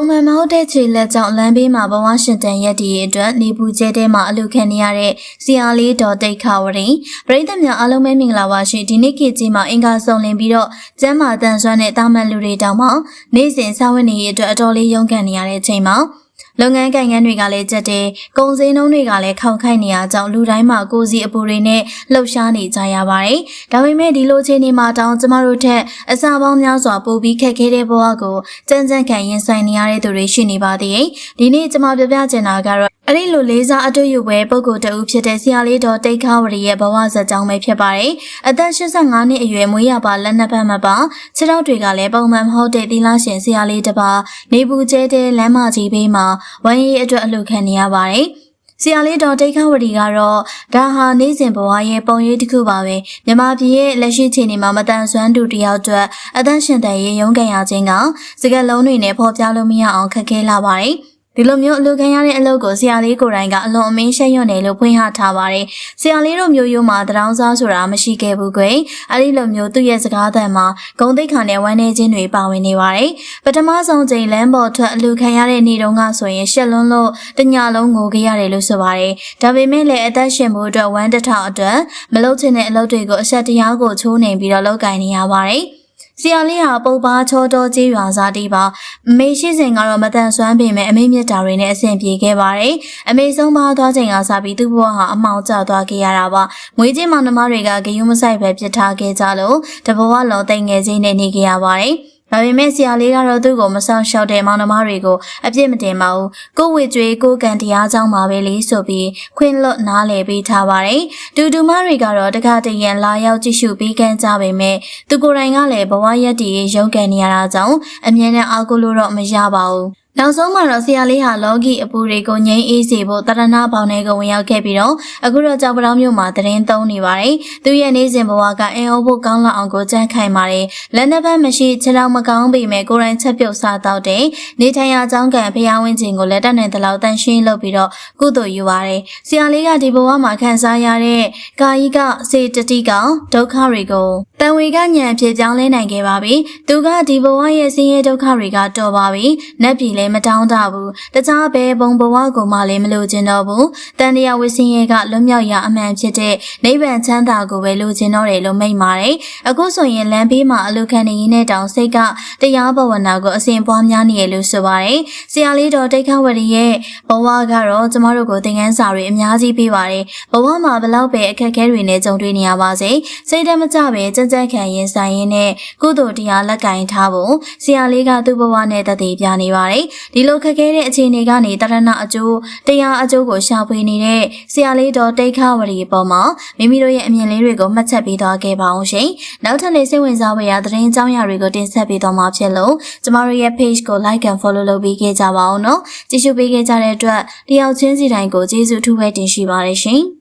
ပုံမှန်မဟုတ်တဲ့ခြေလက်ကြောင့်လမ်းဘေးမှာဘဝရှင်တန်ရက်တည်ရဲ့အတွက်နေပူကျဲတဲမှာအလူခံနေရတဲ့စီယာလေးဒေါ်တိတ်ခါဝရင်ပရိသတ်များအားလုံးပဲမင်္ဂလာပါရှင်ဒီနေ့ခေတ်ကြီးမှာအင်္ဂါစုံလင်ပြီးတော့ကျမ်းမာတန်ဆွမ်းတဲ့တာမန်လူတွေတောင်မှနေ့စဉ်စာဝတ်နေရေးအတွက်အတော်လေးရုန်းကန်နေရတဲ့အချိန်မှာ လုပ်ငန်းကိုင်ငန်းတွေကလည်းကြက်တယ်၊ကုန်စည်နှုန်းတွေကလည်းခေါင်ခိုက်နေရကြောင်းလူတိုင်းမှာကိုယ်စီအပူတွေနဲ့လှုပ်ရှားနေကြရပါတယ်။ဒါပေမဲ့ဒီလိုချိန်ဒီမှာတောင်ကျမတို့ထက်အစာပေါင်းများစွာပိုပြီးခက်ခဲတဲ့ဘဝကိုကြမ်းကြမ်းခံရင်ဆိုင်နေရတဲ့သူတွေရှိနေပါသေးတယ်။ဒီနေ့ကျမပြပြချင်တာကတော့ အဲ့ဒီလိုလေးစားအတူယူပွဲပုဂ္ဂိုလ်တဦးဖြစ်တဲ့ဆရာလေးတော်တိတ်ခါဝရီရဲ့ဘဝဇာတ်ကြောင်းပဲဖြစ်ပါတယ်။အသက်85နှစ်အရွယ်မွေးရပါလက်နှစ်ဖက်မှာပါခြေထောက်တွေကလည်းပုံမှန်မဟုတ်တဲ့သီလရှင်ဆရာလေးတစ်ပါးနေပူကျဲတဲ့လမ်းမကြီးဘေးမှာဝမ်းရည်အတွက်အလှခံနေရပါတယ်။ဆရာလေးတော်တိတ်ခဝတီကတော့ဒါဟာနေ့စဉ်ဘဝရဲ့ပုံရိပ်တစ်ခုပါပဲမြမပြည်ရဲ့လက်ရှိချိန်မှာမတန်ဆွမ်းသူတယောက်အတွက်အသက်ရှင်တဲ့ရေရုံးကန်ရခြင်းကစကလုံးတွေနဲ့ဖော်ပြလို့မရအောင်ခက်ခဲလာပါတယ် ဒီလိုမျိုးအလူခံရတဲ့အလုပ်ကိုဆရာလေးကိုယ်တိုင်ကအလွန်အမင်းရှက်ရွံ့တယ်လို့ဖွင့်ဟထားပါတယ်။ဆရာလေးတို့မျိုးရိုးမှာတရောင်းစားဆိုတာမရှိခဲ့ဘူးကွယ်။အဲဒီလိုမျိုးသူ့ရဲ့စကားသံမှာဂုံတိတ်ခါနဲ့ဝမ်းနေခြင်းတွေပါဝင်နေပါတယ်။ပထမဆုံးချိန်လမ်းပေါ်ထွက်အလူခံရတဲ့နေ့တုန်းကဆိုရင်ရှက်လွန်းလို့တညလုံးငိုခဲ့ရတယ်လို့ဆိုပါတယ်။ဒါပေမဲ့လည်းအသက်ရှင်မှုအတွက်ဝမ်းတစ်ထောင်အတွက်မလုပ်ချင်တဲ့အလုပ်တွေကိုအဆက်တရားကိုချိုးနှိမ်ပြီးတော့လုပ်ကင်နေရပါတယ်။ ဆရာလေးဟာပုပ်ပါချောတော်ကြီးရွာစားတီးပါအမေရှိစဉ်ကတော့မတန်ဆွမ်းပေမဲ့အမေမြတ်တာတွေနဲ့အဆင်ပြေခဲ့ပါတယ်အမေဆုံးပါသွားချိန်ကစပြီးသူ့ဘဝဟာအမောင်ကျသွားခဲ့ရတာပါမွေးချင်းမောင်နှမတွေကဂယုမဆိုင်ပဲပြစ်ထားခဲ့ကြလို့တဘဝလုံးတိမ်ငယ်ချင်းနဲ့နေခဲ့ရပါတယ် ဒါပေမဲ့ဆရာလေးကတော့သူ့ကိုမဆောင်လျှောက်တဲ့မောင်နှမတွေကိုအပြစ်မတင်ပါဘူး။ကိုဝေကျွေးကိုကန်တရားကြောင်းပါပဲလေဆိုပြီးခွင့်လွတ်နားလည်ပေးထားပါတယ်။ဒူဒူမတွေကတော့တခါတရံလာရောက်ကြည့်ရှုပြီးကန်ကြပေမဲ့သူကိုယ်တိုင်ကလည်းဘဝရက်တည်ရုန်းကန်နေရတာကြောင့်အမြဲတမ်းအားကိုးလို့တော့မရပါဘူး။ နောက်ဆုံးမှာတော့ဆရာလေးဟာလောကီအပူတွေကိုငြိမ်းအေးစေဖို့တရဏဘောင်တွေကိုဝင်ရောက်ခဲ့ပြီးတော့အခုတော့ကြောက်ပတောင်းမြို့မှာတရင်သုံးနေပါတယ်။သူရဲ့နေစဉ်ဘဝကအင်အိုးဖို့ကောင်းလောက်အောင်ကိုကြမ်းခိုင်ပါတယ်။လက်နှစ်ဖက်မရှိခြေထောက်မကောင်းပေမဲ့ကိုယ်တိုင်ချက်ပြုတ်စားတော့တဲ့နေထိုင်ရာအကြောင်းကံဖျားဝင်းခြင်းကိုလက်တက်နိုင်တဲ့လောက်တန်ရှင်းလုပ်ပြီးတော့ကုသိုလ်ယူပါတယ်။ဆရာလေးကဒီဘဝမှာခံစားရတဲ့ကာယိကစေတတိကဒုက္ခတွေကိုတန်ဝေကညံဖြစ်ပြောင်းလဲနိုင်ခဲ့ပါပြီ။သူကဒီဘဝရဲ့ဆင်းရဲဒုက္ခတွေကတော်ပါပြီ။နတ်ပြည်လည်းမတောင်းတဘူးတခြားဘဲဘုံဘဝကိုမှလည်းမလိုချင်တော့ဘူးတန်တရားဝဆင်းရဲကလွတ်မြောက်ရာအမှန်ဖြစ်တဲ့နိဗ္ဗာန်ချမ်းသာကိုပဲလိုချင်တော့တယ်လို့မိန့်ပါတယ်အခုဆိုရင်လမ်းဘေးမှာအလုခံနေရင်းနဲ့တောင်စိတ်ကတရားဘဝနာကိုအစဉ်ပွားများနေရလို့ဆိုပါတယ်ဆရာလေးတော်တိတ်ခဝရီရဲ့ဘဝကတော့ကျမတို့ကိုသင်ခန်းစာတွေအများကြီးပေးပါတယ်ဘဝမှာဘလောက်ပဲအခက်အခဲတွေနဲ့ကြုံတွေ့နေရပါစေစိတ်တမကြပဲကြက်ကြက်ခံရင်ဆိုင်ရင်းနဲ့ကုသိုလ်တရားလက်ကင်ထားဖို့ဆရာလေးကသူ့ဘဝနဲ့တည်ပြနေပါတယ်ဒီလိုခက်ခဲတဲ့အခြေအနေကနေတရဏအကျိုးတရားအကျိုးကိုရှာဖွေနေတဲ့ဆရာလေးတော်တိတ်ခဝရီပေါ်မှာမိမိတို့ရဲ့အမြင်လေးတွေကိုမှတ်ချက်ပေးသွားခဲ့ပါအောင်ရှင်။နောက်ထပ်လည်းစိတ်ဝင်စားဖွယ်ရာသတင်းအကြောင်းအရာတွေကိုတင်ဆက်ပေးသွားမှာဖြစ်လို့ကျမတို့ရဲ့ page ကို like and follow လုပ်ပေးခဲ့ကြပါအောင်နော်။ကြည့်ရှုပေးခဲ့ကြတဲ့အတွက်တယောက်ချင်းစီတိုင်းကိုကျေးဇူးထူးပဲတင်ရှိပါတယ်ရှင်။